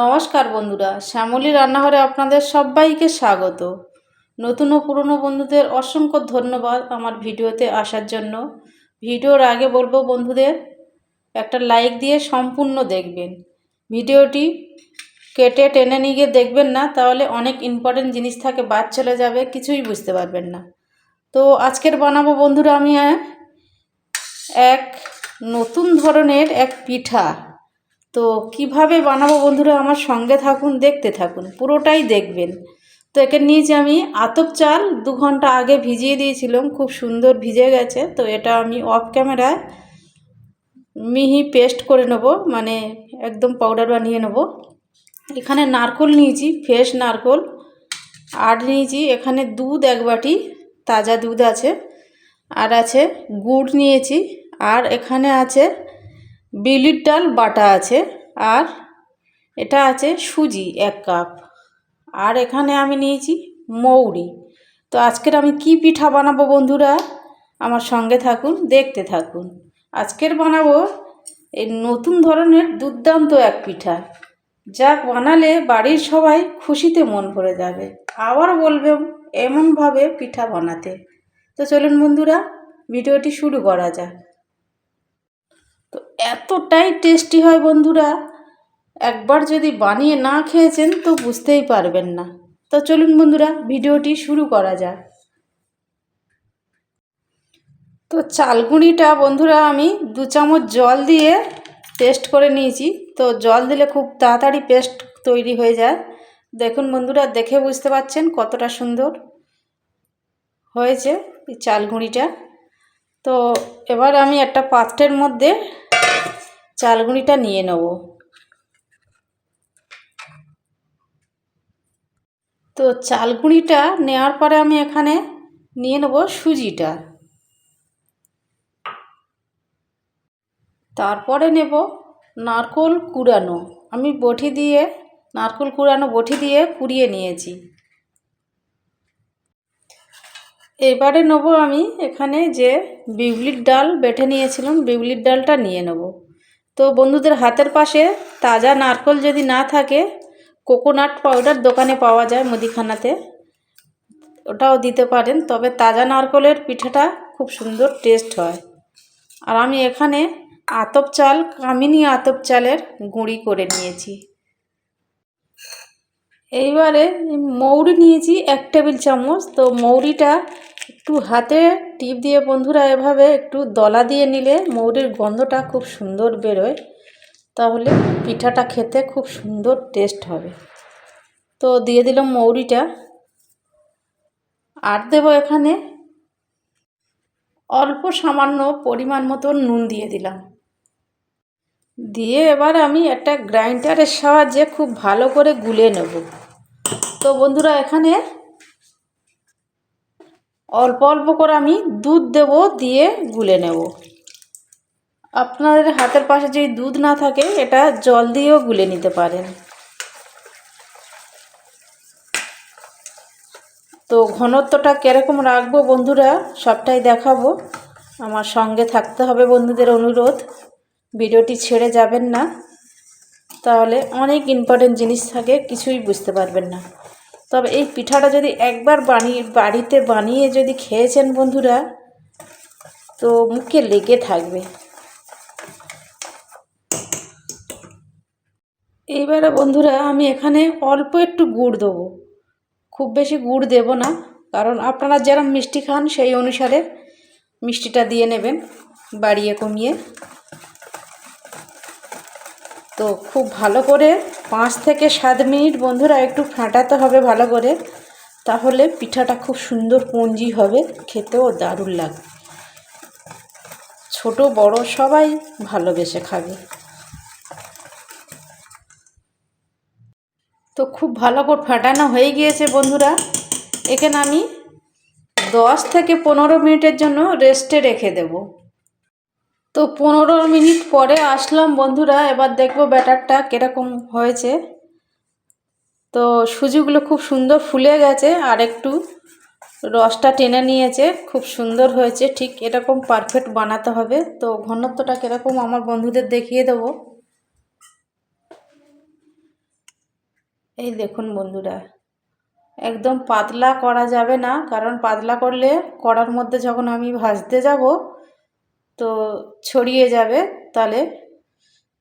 নমস্কার বন্ধুরা, শ্যামলী রান্নাঘরে আপনাদের সবাইকে স্বাগত। নতুন ও পুরনো বন্ধুদের অসংখ্য ধন্যবাদ আমার ভিডিওতে আসার জন্য। ভিডিওর আগে বলব বন্ধুদের, একটা লাইক দিয়ে সম্পূর্ণ দেখবেন। ভিডিওটি কেটে টেনে নিয়ে গিয়ে দেখবেন না, তাহলে অনেক ইম্পর্টেন্ট জিনিস থাকে, বাদ চলে যাবে, কিছুই বুঝতে পারবেন না। তো আজকের বানাবো বন্ধুরা আমি এক নতুন ধরনের এক পিঠা। তো কীভাবে বানাবো বন্ধুরা? আমার সঙ্গে থাকুন, দেখতে থাকুন, পুরোটাই দেখবেন। তো একে নিয়েছি আমি আতপ চাল, দু ঘণ্টা আগে ভিজিয়ে দিয়েছিলাম, খুব সুন্দর ভিজে গেছে। তো এটা আমি অফ ক্যামেরায় মিহি পেস্ট করে নেব মানে একদম পাউডার বানিয়ে নেব। এখানে নারকোল নিয়েছি ফ্রেশ নারকোল। আর নিয়েছি এখানে দুধ, এক বাটি তাজা দুধ আছে। আর আছে গুড় নিয়েছি। আর এখানে আছে বিউলির ডাল বাটা আছে আর এটা আছে সুজি এক কাপ। আর এখানে আমি নিয়েছি মৌরি। তো আজকের আমি কি পিঠা বানাবো বন্ধুরা? আমার সঙ্গে থাকুন, দেখতে থাকুন। আজকের বানাবো এই নতুন ধরনের দুর্দান্ত এক পিঠা। যা বানালে বাড়ির সবাই খুশিতে মন ভরে যাবে। আবার বলবে এমনভাবে পিঠা বানাতে। তো চলুন বন্ধুরা, ভিডিওটি শুরু করা যাক। এতটাই টেস্টি হয় বন্ধুরা। একবার যদি বানিয়ে না খেয়েছেন তো বুঝতেই পারবেন না। তো চলুন বন্ধুরা, ভিডিওটি শুরু করা যাক। তো চালগুঁড়িটা বন্ধুরা আমি দু চামচ জল দিয়ে পেস্ট করে নিয়েছি। তো জল দিলে খুব তাড়াতাড়ি পেস্ট তৈরি হয়ে যায়। দেখুন বন্ধুরা, দেখে বুঝতে পারছেন কতটা সুন্দর হয়েছে এই চালগুঁড়িটা। তো এবার আমি একটা পাত্রের মধ্যে চালগুঁড়িটা নিয়ে নেব। তো চালগুঁড়িটা নেওয়ার পরে আমি এখানে নিয়ে নেব সুজিটা। তারপরে নেব নারকোল কুড়ানো। আমি বটি দিয়ে, নারকোল কুড়ানো বটি দিয়ে কুড়িয়ে নিয়েছি। এবারে নেব আমি এখানে যে বিউলির ডাল বেটে নিয়েছিলাম, বিউলির ডালটা নিয়ে নেব। তো বন্ধুদের হাতের পাশে তাজা নারকোল যদি না থাকে, কোকোনাট পাউডার দোকানে পাওয়া যায় মুদিখানাতে। ওটাও দিতে পারেন, তবে তাজা নারকোলের পিঠাটা খুব সুন্দর টেস্ট হয়। আর আমি এখানে আতপ চাল, কামিনী আতপ চালের গুঁড়ি করে নিয়েছি। এইবারে মৌরি নিয়েছি এক টেবিল চামচ। তো মৌরিটা একটু হাতে টিপ দিয়ে বন্ধুরা এভাবে একটু দলা দিয়ে নিলে মৌরির গন্ধটা খুব সুন্দর বেরোয়। তাহলে পিঠাটা খেতে খুব সুন্দর টেস্ট হবে। তো দিয়ে দিলাম মৌরিটা। আর দেবো এখানে অল্প সামান্য পরিমাণ মতো নুন দিয়ে দিলাম। দিয়ে এবার আমি একটা গ্রাইন্ডারের সাহায্যে খুব ভালো করে গুলে নেব। তো বন্ধুরা, এখানে অল্প অল্প করে আমি দুধ দেব, দিয়ে গুলে নেব। আপনাদের হাতের পাশে যদি দুধ না থাকে, এটা জল দিয়েও গুলে নিতে পারেন। তো ঘনত্বটা কীরকম রাখব বন্ধুরা, সবটাই দেখাবো। আমার সঙ্গে থাকতে হবে বন্ধুদের অনুরোধ। ভিডিওটি ছেড়ে যাবেন না। তাহলে অনেক ইম্পর্টেন্ট জিনিস থাকে, কিছুই বুঝতে পারবেন না। তবে এই পিঠাটা যদি একবার বানিয়ে বাড়িতে বানিয়ে যদি খেয়েছেন বন্ধুরা, তো মুখে লেগে থাকবে। এইবারে বন্ধুরা, আমি এখানে অল্প একটু গুড় দেবো। খুব বেশি গুড় দেব না, কারণ আপনারা যারা মিষ্টি খান, সেই অনুসারে মিষ্টিটা দিয়ে নেবেন, বাড়িয়ে কমিয়ে। তো খুব ভালো করে পাঁচ থেকে সাত মিনিট বন্ধুরা একটু ফাটাতে হবে ভালো করে, তাহলে পিঠাটা খুব সুন্দর পঞ্জি হবে, খেতেও দারুণ লাগবে। ছোট, বড় সবাই ভালোবেসে খাবে। তো খুব ভালো করে ফাটানো হয়ে গিয়েছে বন্ধুরা। এখানে আমি দশ থেকে পনেরো মিনিটের জন্য রেস্টে রেখে দেব। তো পনেরো মিনিট পরে আসলাম বন্ধুরা, এবার দেখব ব্যাটারটা কীরকম হয়েছে। তো সুজিগুলো খুব সুন্দর ফুলে গেছে আর একটু রসটা টেনে নিয়েছে, খুব সুন্দর হয়েছে। ঠিক এরকম পারফেক্ট বানাতে হবে। তো ঘনত্বটা কীরকম আমার বন্ধুদের দেখিয়ে দেবো। এই দেখুন বন্ধুরা, একদম পাতলা করা যাবে না, কারণ পাতলা করলে কড়ার মধ্যে যখন আমি ভাজতে যাব তো ছড়িয়ে যাবে তাহলে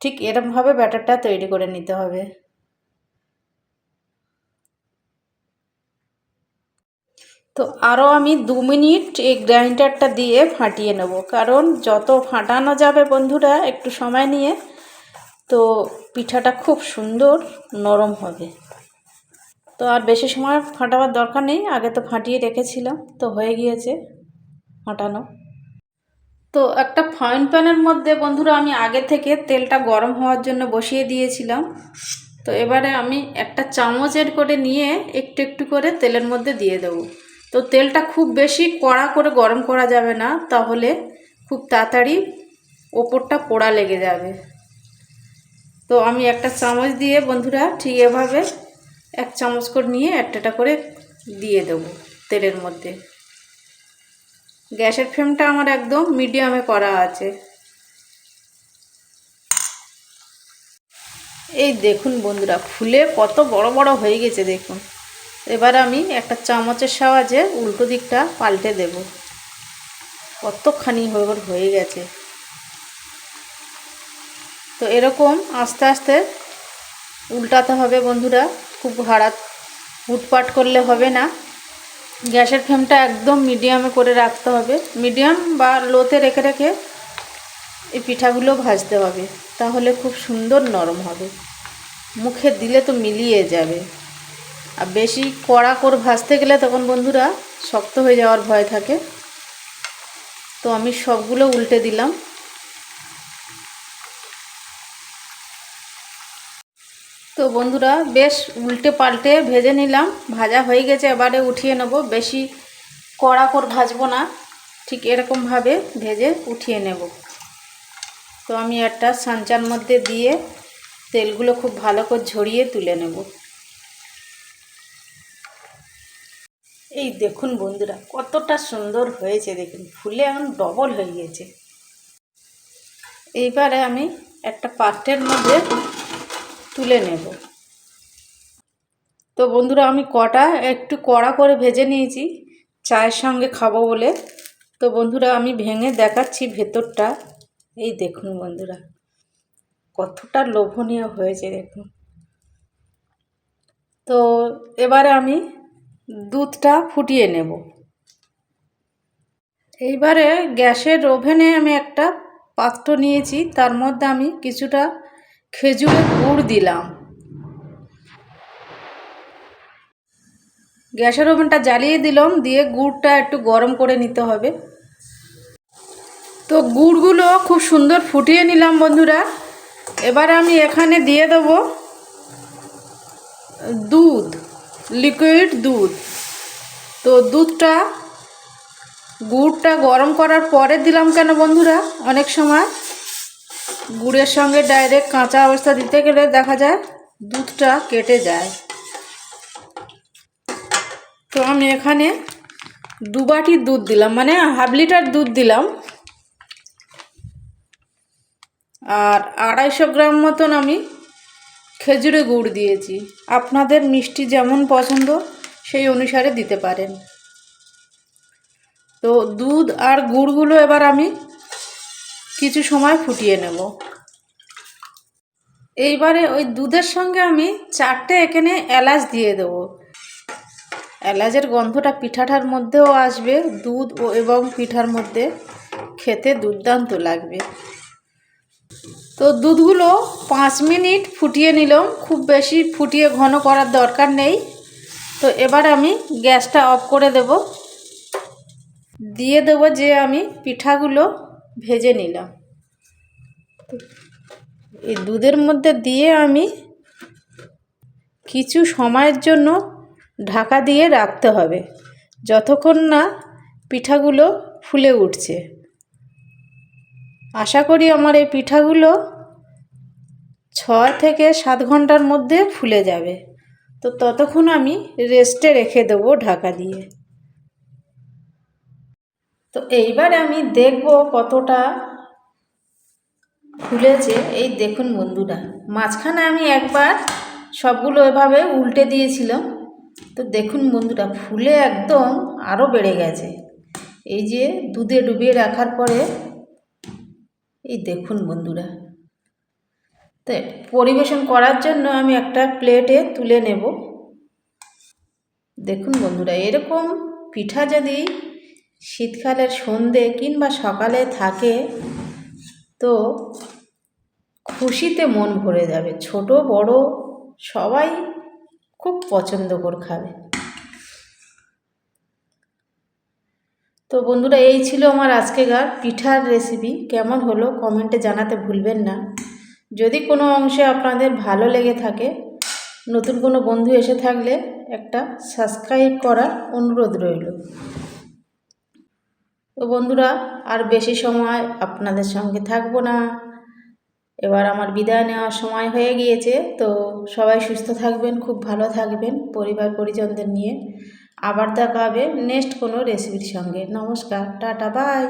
ঠিক এরমভাবে ব্যাটারটা তৈরি করে নিতে হবে। তো আরও আমি দু মিনিট এই গ্রাইন্ডারটা দিয়ে ফাটিয়ে নেব, কারণ যত ফাটানো যাবে বন্ধুরা একটু সময় নিয়ে, তো পিঠাটা খুব সুন্দর নরম হবে। তো আর বেশি সময় ফাটাবার দরকার নেই, আগে তো ফাটিয়ে রেখেছিলাম, তো হয়ে গিয়েছে ফাটানো। তো একটা ফাইন প্যানের মধ্যে বন্ধুরা আমি আগে থেকে তেলটা গরম হওয়ার জন্য বসিয়ে দিয়েছিলাম। তো এবারে আমি একটা চামচের করে নিয়ে একটু একটু করে তেলের মধ্যে দিয়ে দেবো। তো তেলটা খুব বেশি কড়া করে গরম করা যাবে না, তাহলে খুব তাড়াতাড়ি ওপরটা পোড়া লেগে যাবে। তো আমি একটা চামচ দিয়ে বন্ধুরা ঠিক এভাবে এক চামচ করে নিয়ে একটা করে দিয়ে দেবো তেলের মধ্যে। গ্যাসের ফ্লেমটা আমার একদম মিডিয়ামে করা আছে। এই দেখুন বন্ধুরা, ফুলে কত বড় বড় হয়ে গেছে দেখুন। এবার আমি একটা চামচের সাহায্যে উল্টো দিকটা পাল্টে দেব। কতখানি হয়ে গেছে। তো এরকম আস্তে আস্তে উল্টাতে হবে বন্ধুরা, খুব হাড়াত উটপাট করলে হবে না। গ্যাসের ফ্লেমটা একদম মিডিয়ামে করে রাখতে হবে। মিডিয়াম বা লোতে রেখে রেখে এই পিঠাগুলো ভাজতে হবে। তাহলে খুব সুন্দর নরম হবে। মুখে দিলে তো মিলিয়ে যাবে। আর বেশি কড়া করে ভাজতে গেলে তখন বন্ধুরা শক্ত হয়ে যাওয়ার ভয় থাকে। তো আমি সবগুলো উল্টে দিলাম। তো বন্ধুরা, বেশ উল্টে পাল্টে ভেজে নিলাম। ভাজা হয়ে গেছে, এবারে উঠিয়ে নেব। বেশি কড়া করে ভাজবো না। ঠিক এরকমভাবে ভেজে উঠিয়ে নেব। তো আমি একটা সাঞ্চার মধ্যে দিয়ে তেলগুলো খুব ভালো করে ঝরিয়ে তুলে নেব। এই দেখুন বন্ধুরা, কতটা সুন্দর হয়েছে দেখুন। ফুলে এখন ডবল হয়ে গেছে। এইবারে আমি একটা পাত্রের মধ্যে তুলে নেব। তো বন্ধুরা, আমি কটা? একটু কড়া করে ভেজে নিয়েছি। চায়ের সঙ্গে খাব বলে। তো বন্ধুরা, আমি ভেঙে দেখাচ্ছি ভেতরটা। এই দেখুন বন্ধুরা, কতটা লোভনীয় হয়েছে দেখুন। তো এবারে আমি দুধটা ফুটিয়ে নেব। এইবারে গ্যাসের ওভেনে আমি একটা পাত্র নিয়েছি। তার মধ্যে আমি কিছুটা খেজুরের গুড় দিলাম। গ্যাসের ওভেনটা জ্বালিয়ে দিলাম, দিয়ে গুড়টা একটু গরম করে নিতে হবে। তো গুড়গুলো খুব সুন্দর ফুটিয়ে নিলাম বন্ধুরা। এবার আমি এখানে দিয়ে দেব দুধ লিকুইড দুধ। তো দুধটা, গুড়টা গরম করার পরে দিলাম কেন বন্ধুরা? অনেক সময় গুড়ের সঙ্গে ডাইরেক্ট কাঁচা অবস্থা দিতে গেলে দেখা যায় দুধটা কেটে যায়। তো আমি এখানে দু বাটি দুধ দিলাম মানে হাফ লিটার দুধ দিলাম। আর আড়াইশো গ্রাম মতন আমি খেজুরে গুড় দিয়েছি। আপনাদের মিষ্টি যেমন পছন্দ, সেই অনুসারে দিতে পারেন। তো দুধ আর গুড়গুলো এবার আমি কিছু সময় ফুটিয়ে নেব। এইবারে ওই দুধের সঙ্গে আমি চারটে এখানে এলাচ দিয়ে দেবো। এলাচের গন্ধটা পিঠাটার মধ্যেও আসবে, দুধ ও এবং পিঠার মধ্যে খেতে দুর্দান্ত লাগবে। তো দুধগুলো পাঁচ মিনিট ফুটিয়ে নিলাম, খুব বেশি ফুটিয়ে ঘন করার দরকার নেই। তো এবার আমি গ্যাসটা অফ করে দেব। দিয়ে দেব যে আমি পিঠাগুলো ভেজে নিলাম। এই দুধের মধ্যে দিয়ে আমি কিছু সময়ের জন্য ঢাকা দিয়ে রাখতে হবে, যতক্ষণ না পিঠাগুলো ফুলে উঠছে। আশা করি আমার এই পিঠাগুলো ছয় থেকে সাত ঘণ্টার মধ্যে ফুলে যাবে। তো ততক্ষণ আমি রেস্টে রেখে দেবো ঢাকা দিয়ে। তো এইবার আমি দেখব কতটা ফুলেছে। এই দেখুন বন্ধুরা, মাঝখানে আমি একবার সবগুলো এভাবে উল্টে দিয়েছিলাম। তো দেখুন বন্ধুরা, ফুলে একদম আরও বেড়ে গেছে। এই যে দুধে ডুবিয়ে রাখার পরে, এই দেখুন বন্ধুরা। তো পরিবেশন করার জন্য আমি একটা প্লেটে তুলে নেব। দেখুন বন্ধুরা, এরকম পিঠা যদি শীতকালের সন্ধে কিংবা সকালে থাকে, তো খুশিতে মন ভরে যাবে। ছোট, বড় সবাই খুব পছন্দ করে খাবে। তো বন্ধুরা, এই ছিল আমার আজকেকার পিঠার রেসিপি কেমন হলো কমেন্টে জানাতে ভুলবেন না। যদি কোনো অংশে আপনাদের ভালো লেগে থাকে, নতুন কোনো বন্ধু এসে থাকলে একটা সাবস্ক্রাইব করার অনুরোধ রইল। তো বন্ধুরা, আর বেশি সময় আপনাদের সঙ্গে থাকব না। এবার আমার বিদায় নেওয়ার সময় হয়ে গিয়েছে, তো সবাই সুস্থ থাকবেন, খুব ভালো থাকবেন পরিবার পরিজনদের নিয়ে। আবার দেখা হবে নেক্সট কোনো রেসিপির সঙ্গে। নমস্কার, টাটা বাই